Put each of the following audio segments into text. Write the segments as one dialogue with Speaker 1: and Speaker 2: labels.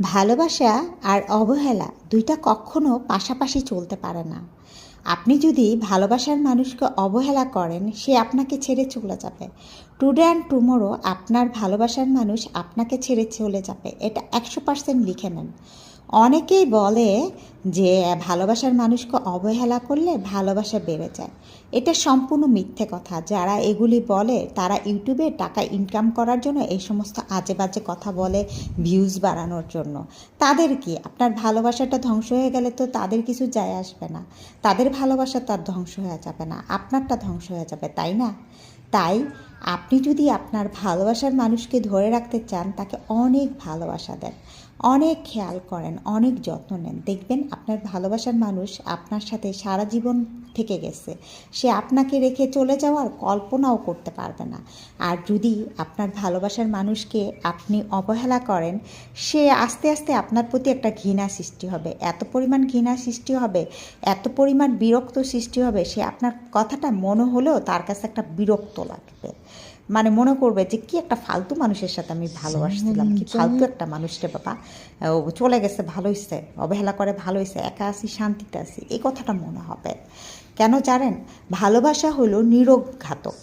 Speaker 1: ভালোবাসা আর অবহেলা দুইটা কখনো পাশাপাশি চলতে পারে না। আপনি যদি ভালোবাসার মানুষকে অবহেলা করেন, সে আপনাকে ছেড়ে চলে যাবে। টুডে অ্যান্ড টুমোরো আপনার ভালোবাসার মানুষ আপনাকে ছেড়ে চলে যাবে। এটা একশো পার্সেন্ট লিখে নেন। অনেকেই বলে যে, ভালোবাসার মানুষকে অবহেলা করলে ভালোবাসা বেড়ে যায়। এটা সম্পূর্ণ মিথ্যে কথা। যারা এগুলি বলে, তারা ইউটিউবে টাকা ইনকাম করার জন্য এই সমস্ত আজে বাজে কথা বলে ভিউজ বাড়ানোর জন্য। তাদের কি? আপনার ভালোবাসাটা ধ্বংস হয়ে গেলে তো তাদের কিছু যায় আসবে না। তাদের ভালোবাসা তার ধ্বংস হয়ে যাবে না। আপনারটা ধ্বংস হয়ে যাবে, তাই না? তাই আপনি যদি আপনার ভালোবাসার মানুষকে ধরে রাখতে চান, তাকে অনেক ভালোবাসা দেন। অনেক খেয়াল করেন, অনেক যত্ন নেন। দেখবেন আপনার ভালোবাসার মানুষ আপনার সাথে সারা জীবন থেকে গেছে। সে আপনাকে রেখে চলে যাওয়ার কল্পনাও করতে পারবে না। আর যদি আপনার ভালোবাসার মানুষকে আপনি অবহেলা করেন, সে আস্তে আস্তে আপনার প্রতি একটা ঘৃণা সৃষ্টি হবে। এত পরিমাণ ঘৃণা সৃষ্টি হবে, এত পরিমাণ বিরক্ত সৃষ্টি হবে, সে আপনার কথাটা মনে হলেও তার কাছে একটা বিরক্ত লাগবে। মানে মনে করবে যে কি একটা ফালতু মানুষের সাথে আমি ভালোবাসছিলাম কি ফালতু একটা মানুষটা বাবা। ও চলে গেছে ভালো হয়েছে অবহেলা করে ভালো হয়েছে একা আছি শান্তিতে আছি এই কথাটা মনে হবে। কেন জানেন? ভালোবাসা হলো নীরব ঘাতক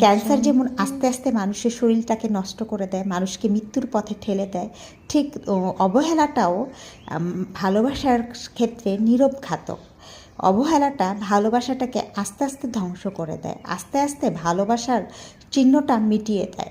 Speaker 1: ক্যান্সার যেমন আস্তে আস্তে মানুষের শরীরটাকে নষ্ট করে দেয় মানুষকে মৃত্যুর পথে ঠেলে দেয় ঠিক অবহেলাটাও ভালোবাসার ক্ষেত্রে নীরব ঘাতক অবহেলাটা ভালোবাসাটাকে আস্তে আস্তে ধ্বংস করে দেয়, আস্তে আস্তে ভালোবাসার চিহ্নটা মিটিয়ে দেয়।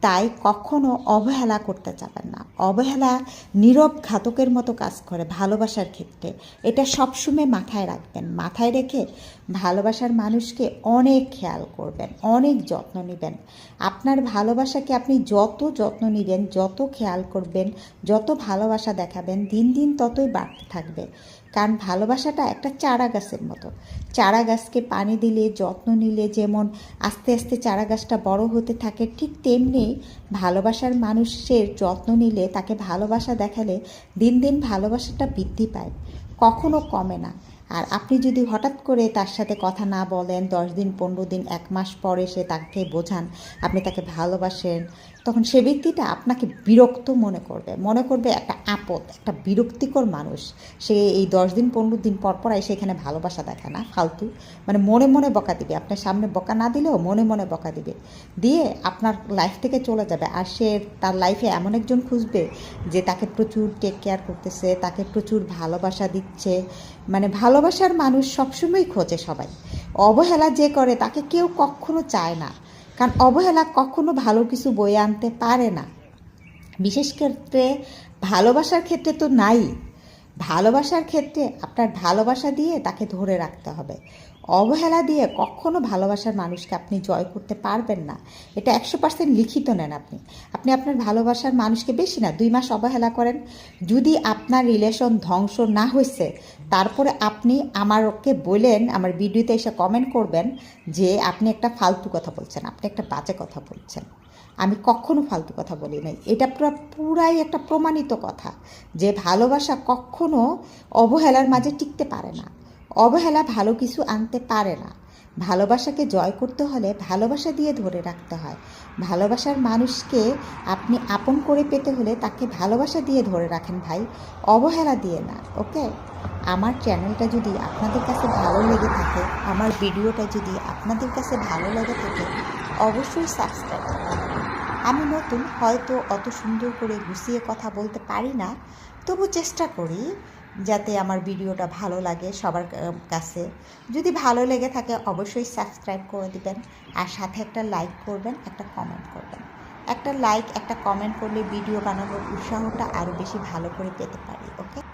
Speaker 1: তাই কখনো অবহেলা করতে যাবেন না। অবহেলা নীরব ঘাতকের মতো কাজ করে ভালোবাসার ক্ষেত্রে। এটা সবসময় মাথায় রাখবেন। মাথায় রেখে ভালোবাসার মানুষকে অনেক খেয়াল করবেন, অনেক যত্ন নেবেন। আপনার ভালোবাসাকে আপনি যত যত্ন নেবেন, যত খেয়াল করবেন, যত ভালোবাসা দেখাবেন, দিন দিন ততই বাড়তে থাকবে। কারণ ভালোবাসাটা একটা চারা গাছের মতো। চারা গাছকে পানি দিলে, যত্ন নিলে, যেমন আস্তে আস্তে চারা গাছটা বড় হতে থাকে, ঠিক তেমনি ভালোবাসার মানুষের যত্ন নিলে, তাকে ভালোবাসা দেখালে দিন দিন ভালোবাসাটা বৃদ্ধি পায়। কখনো কমে না। আর আপনি যদি হঠাৎ করে তার সাথে কথা না বলেন, দশ দিন, পনেরো দিন, এক মাস পরে সে তাকে বোঝান, আপনি তাকে ভালোবাসেন, তখন সে ব্যক্তিটা আপনাকে বিরক্ত মনে করবে। মনে করবে একটা আপদ, একটা বিরক্তিকর মানুষ। সে এই দশ দিন, পনেরো দিন পর পর এসে এখানে ভালোবাসা দেখে না, ফালতু। মানে মনে মনে বকা দিবে। আপনার সামনে বকা না দিলেও মনে মনে বকা দিবে। দিয়ে আপনার লাইফ থেকে চলে যাবে। আর সে তার লাইফে এমন একজন খুঁজবে যে তাকে প্রচুর টেক কেয়ার করতেছে, তাকে প্রচুর ভালোবাসা দিচ্ছে। মানে ভালোবাসার মানুষ সবসময় খোঁজে সবাই। অবহেলা যে করে তাকে কেউ কখনো চায় না, কারণ অবহেলা কখনো ভালো কিছু বয়ে আনতে পারে না। বিশেষ ক্ষেত্রে ভালোবাসার ক্ষেত্রে তো নাই ভালোবাসার ক্ষেত্রে আপনার ভালোবাসা দিয়ে তাকে ধরে রাখতে হবে। অবহেলা দিয়ে কখনো ভালোবাসার মানুষকে আপনি জয় করতে পারবেন না। এটা একশো পার্সেন্ট লিখিত নেন আপনি। আপনি আপনার ভালোবাসার মানুষকে বেশি না, দুই মাস অবহেলা করেন। যদি আপনার রিলেশন ধ্বংস না হয়েছে তারপরে আপনি আমারকে বলেন, আমার ভিডিওতে এসে কমেন্ট করবেন যে আপনি একটা ফালতু কথা বলছেন, আপনি একটা বাজে কথা বলছেন। আমি কখনো ফালতু কথা বলি নাই। এটা পুরো, পুরাই একটা প্রমাণিত কথা যে ভালোবাসা কখনো অবহেলার মাঝে টিকতে পারে না। অবহেলা ভালো কিছু আনতে পারে না। ভালোবাসাকে জয় করতে হলে ভালোবাসা দিয়ে ধরে রাখতে হয়। ভালোবাসার মানুষকে আপনি আপন করে পেতে হলে তাকে ভালোবাসা দিয়ে ধরে রাখেন ভাই। অবহেলা দিয়ে না, ওকে? আমার চ্যানেলটা যদি আপনাদের কাছে ভালো লেগে থাকে, আমার ভিডিওটা যদি আপনাদের কাছে ভালো লেগে থাকে, অবশ্যই সাবস্ক্রাইব আমি নতুন, হয়তো অত সুন্দর করে গুছিয়ে কথা বলতে পারি না। তবু চেষ্টা করি যাতে আমার ভিডিওটা ভালো লাগে সবার কাছে। যদি ভালো লেগে থাকে অবশ্যই সাবস্ক্রাইব করে দিবেন আর সাথে একটা লাইক করবেন, একটা কমেন্ট করবেন। একটা লাইক, একটা কমেন্ট করলে ভিডিও বানানোর উৎসাহটা আরও বেশি ভালো করে পেতে পারি, ওকে?